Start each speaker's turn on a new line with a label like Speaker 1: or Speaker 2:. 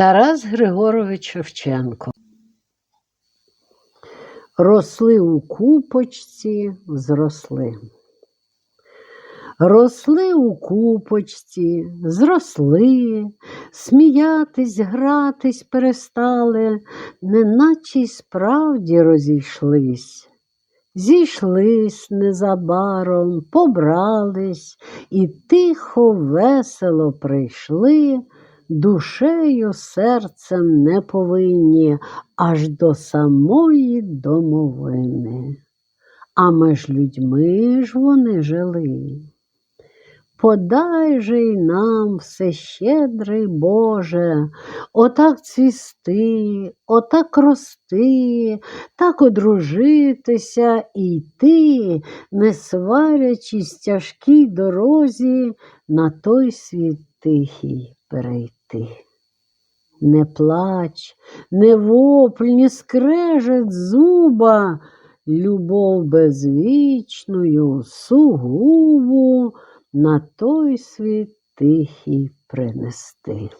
Speaker 1: Тарас Григорович Шевченко. Росли у купочці, зросли. Росли у купочці, зросли, сміятись, гратись перестали, неначе й справді розійшлись. Зійшлись незабаром, побрались і тихо, весело прийшли, душею, серцем не повинні аж до самої домовини. А меж людьми ж вони жили. Подай же й нам все щедрий Боже, отак цвісти, отак рости, так одружитися і йти, не сварячись тяжкій дорозі, на той світ тихий перейти. Не плач, не вопль, ні скрежет зуба, любов безвічною сугубу на той світ тихий принести.